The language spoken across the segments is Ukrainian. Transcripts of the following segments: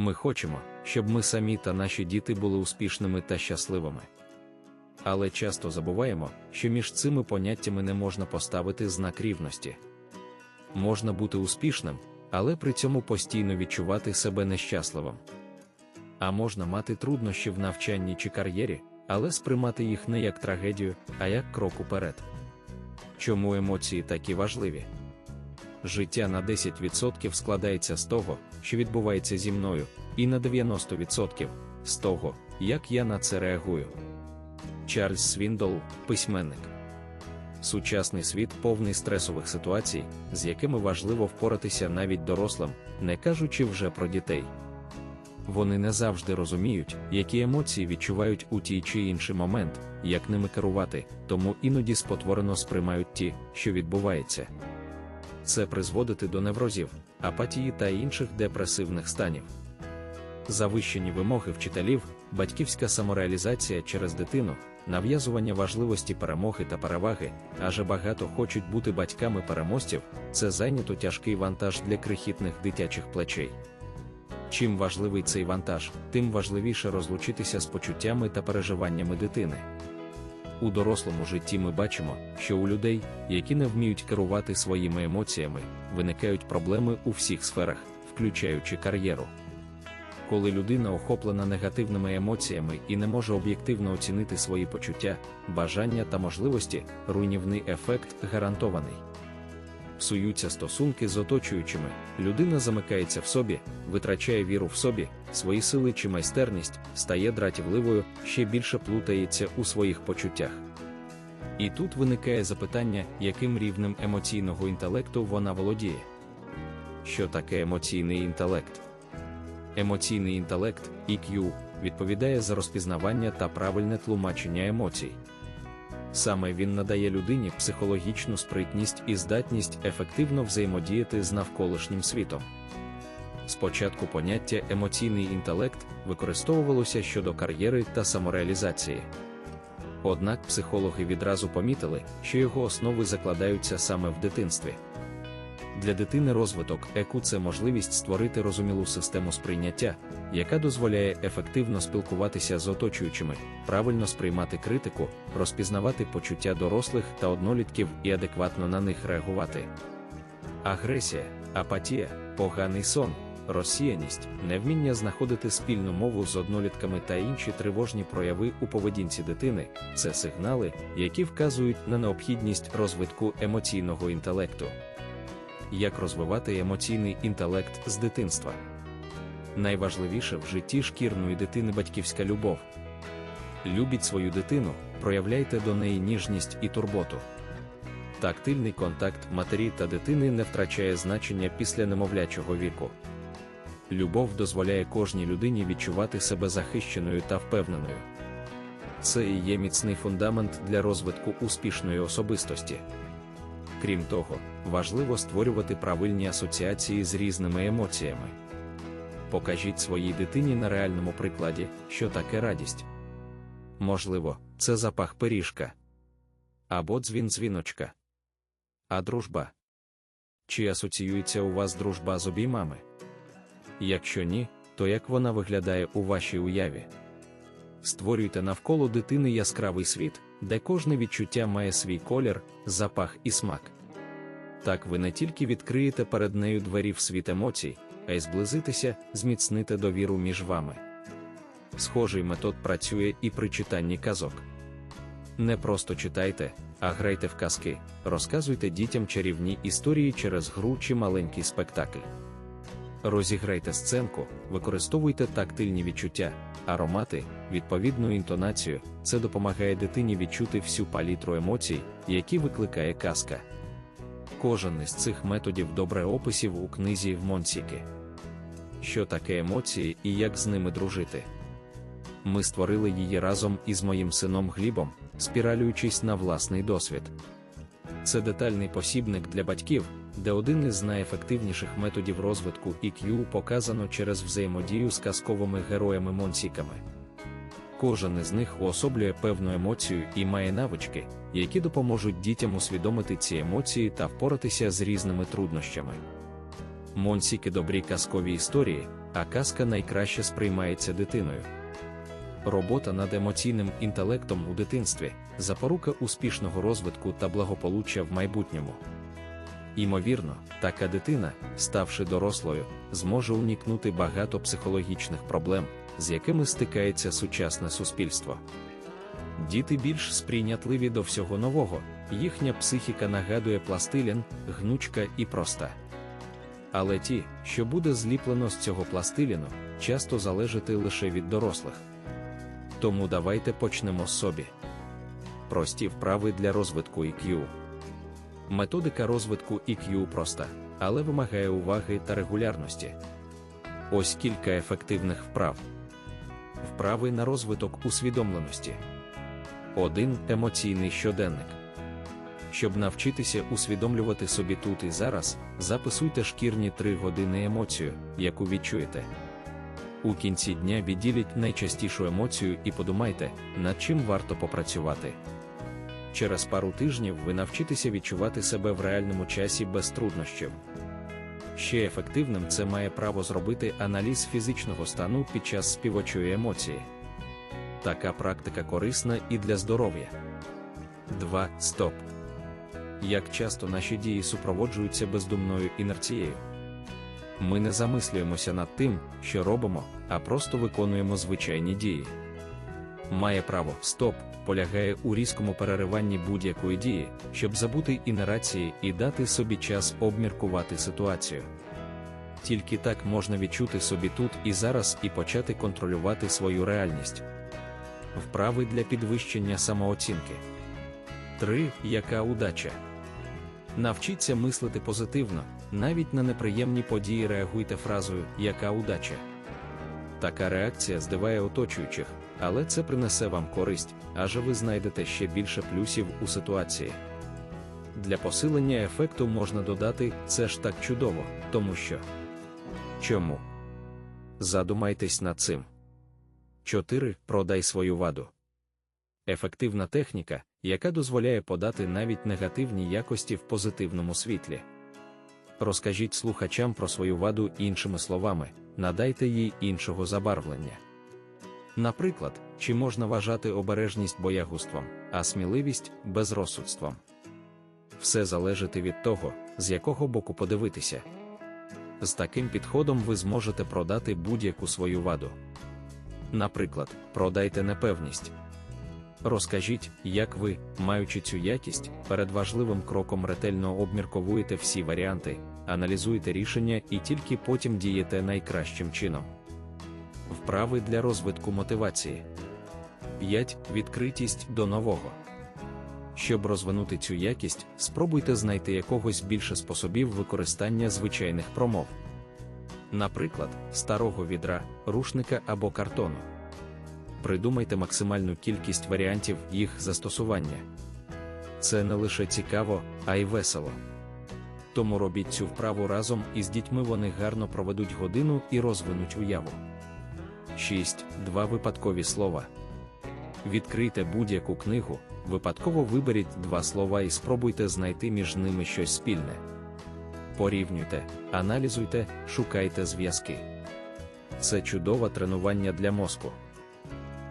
Ми хочемо, щоб ми самі та наші діти були успішними та щасливими. Але часто забуваємо, що між цими поняттями не можна поставити знак рівності. Можна бути успішним, але при цьому постійно відчувати себе нещасливим. А можна мати труднощі в навчанні чи кар'єрі, але сприймати їх не як трагедію, а як крок уперед. Чому емоції такі важливі? Життя на 10% складається з того, що відбувається зі мною, і на 90% з того, як я на це реагую. Чарльз Свіндол, письменник. Сучасний світ повний стресових ситуацій, з якими важливо впоратися навіть дорослим, не кажучи вже про дітей. Вони не завжди розуміють, які емоції відчувають у тій чи інший момент, як ними керувати, тому іноді спотворено сприймають ті, що відбувається. Це призводить до неврозів, апатії та інших депресивних станів. Завищені вимоги вчителів, батьківська самореалізація через дитину, нав'язування важливості перемоги та переваги, адже багато хочуть бути батьками переможців, це зайнято тяжкий вантаж для крихітних дитячих плечей. Чим важливий цей вантаж, тим важливіше розлучитися з почуттями та переживаннями дитини. У дорослому житті ми бачимо, що у людей, які не вміють керувати своїми емоціями, виникають проблеми у всіх сферах, включаючи кар'єру. Коли людина охоплена негативними емоціями і не може об'єктивно оцінити свої почуття, бажання та можливості, руйнівний ефект гарантований. Псуються стосунки з оточуючими, людина замикається в собі, витрачає віру в собі, свої сили чи майстерність, стає дратівливою, ще більше плутається у своїх почуттях. І тут виникає запитання, яким рівнем емоційного інтелекту вона володіє. Що таке емоційний інтелект? Емоційний інтелект EQ, відповідає за розпізнавання та правильне тлумачення емоцій. Саме він надає людині психологічну спритність і здатність ефективно взаємодіяти з навколишнім світом. Спочатку поняття емоційний інтелект використовувалося щодо кар'єри та самореалізації. Однак психологи відразу помітили, що його основи закладаються саме в дитинстві. Для дитини розвиток ЕКУ це можливість створити розумілу систему сприйняття, яка дозволяє ефективно спілкуватися з оточуючими, правильно сприймати критику, розпізнавати почуття дорослих та однолітків і адекватно на них реагувати. Агресія, апатія, поганий сон, розсіяність, невміння знаходити спільну мову з однолітками та інші тривожні прояви у поведінці дитини це сигнали, які вказують на необхідність розвитку емоційного інтелекту. Як розвивати емоційний інтелект з дитинства? Найважливіше в житті шкірної дитини батьківська любов. Любіть свою дитину, проявляйте до неї ніжність і турботу. Тактильний контакт матері та дитини не втрачає значення після немовлячого віку. Любов дозволяє кожній людині відчувати себе захищеною та впевненою. Це і є міцний фундамент для розвитку успішної особистості. Крім того, важливо створювати правильні асоціації з різними емоціями. Покажіть своїй дитині на реальному прикладі, що таке радість. Можливо, це запах пиріжка або дзвін дзвіночка. А дружба. Чи асоціюється у вас дружба з обіймами? Якщо ні, то як вона виглядає у вашій уяві? Створюйте навколо дитини яскравий світ, де кожне відчуття має свій колір, запах і смак. Так ви не тільки відкриєте перед нею двері в світ емоцій, а й зблизитеся, зміцните довіру між вами. Схожий метод працює і при читанні казок. Не просто читайте, а грайте в казки, розказуйте дітям чарівні історії через гру чи маленький спектакль. Розіграйте сценку, використовуйте тактильні відчуття, аромати, відповідну інтонацію, це допомагає дитині відчути всю палітру емоцій, які викликає казка. Кожен із цих методів добре описів у книзі Монсіки. Що таке емоції і як з ними дружити? Ми створили її разом із моїм сином Глібом, спіралюючись на власний досвід. Це детальний посібник для батьків, де один із найефективніших методів розвитку EQ показано через взаємодію з казковими героями-монсіками. Кожен із них уособлює певну емоцію і має навички, які допоможуть дітям усвідомити ці емоції та впоратися з різними труднощами. Монсіки добрі казкові історії, а казка найкраще сприймається дитиною. Робота над емоційним інтелектом у дитинстві запорука успішного розвитку та благополуччя в майбутньому. Імовірно, така дитина, ставши дорослою, зможе уникнути багато психологічних проблем, з якими стикається сучасне суспільство. Діти більш сприйнятливі до всього нового, їхня психіка нагадує пластилін, гнучка і проста. Але ті, що буде зліплено з цього пластиліну, часто залежати лише від дорослих. Тому давайте почнемо з собі. Прості вправи для розвитку IQ. Методика розвитку IQ проста, але вимагає уваги та регулярності. Ось кілька ефективних вправ. Вправи на розвиток усвідомленості. 1. Емоційний щоденник. Щоб навчитися усвідомлювати собі тут і зараз, записуйте шкірні 3 години емоцію, яку відчуєте. У кінці дня відділіть найчастішу емоцію і подумайте, над чим варто попрацювати. Через пару тижнів ви навчитеся відчувати себе в реальному часі без труднощів. Ще ефективним це має право зробити аналіз фізичного стану під час співочої емоції. Така практика корисна і для здоров'я. 2. Стоп. Як часто наші дії супроводжуються бездумною інерцією? Ми не замислюємося над тим, що робимо, а просто виконуємо звичайні дії. Має право стоп полягає у різкому перериванні будь-якої дії, щоб забути інерації і дати собі час обміркувати ситуацію. Тільки так можна відчути собі тут і зараз і почати контролювати свою реальність. Вправи для підвищення самооцінки. 3. Яка удача? Навчіться мислити позитивно, навіть на неприємні події реагуйте фразою Яка удача. Така реакція здиває оточуючих, але це принесе вам користь, адже ви знайдете ще більше плюсів у ситуації. Для посилення ефекту можна додати це ж так чудово, тому що. Чому? Задумайтесь над цим. 4. Продай свою ваду. Ефективна техніка, яка дозволяє подати навіть негативні якості в позитивному світлі. Розкажіть слухачам про свою ваду іншими словами, надайте їй іншого забарвлення. Наприклад, чи можна вважати обережність боягузтвом, а сміливість безрозсудством. Все залежить від того, з якого боку подивитися. З таким підходом ви зможете продати будь-яку свою ваду. Наприклад, продайте непевність. Розкажіть, як ви, маючи цю якість, перед важливим кроком ретельно обмірковуєте всі варіанти, аналізуєте рішення і тільки потім дієте найкращим чином. Вправи для розвитку мотивації. 5. Відкритість до нового. Щоб розвинути цю якість, спробуйте знайти якогось більше способів використання звичайних промов. Наприклад, старого відра, рушника або картону. Придумайте максимальну кількість варіантів їх застосування. Це не лише цікаво, а й весело. Тому робіть цю вправу разом із дітьми вони гарно проведуть годину і розвинуть уяву. 6. Два випадкові слова. Відкрийте будь-яку книгу, випадково виберіть два слова і спробуйте знайти між ними щось спільне. Порівнюйте, аналізуйте, шукайте зв'язки. Це чудове тренування для мозку.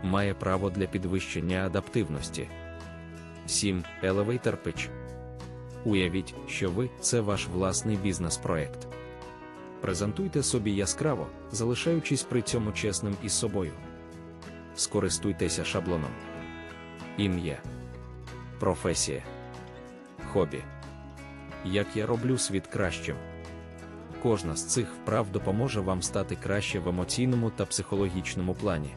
Має право для підвищення адаптивності. 7. Elevator Pitch. Уявіть, що ви це ваш власний бізнес-проект. Презентуйте собі яскраво, залишаючись при цьому чесним із собою. Скористуйтеся шаблоном. Ім'я, професія, хобі. Як я роблю світ кращим. Кожна з цих вправ допоможе вам стати краще в емоційному та психологічному плані.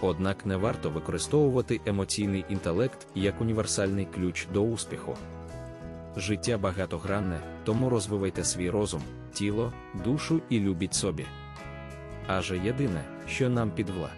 Однак не варто використовувати емоційний інтелект як універсальний ключ до успіху. Життя багатогранне, тому розвивайте свій розум, тіло, душу і любіть собі. Аже єдине, що нам підвла.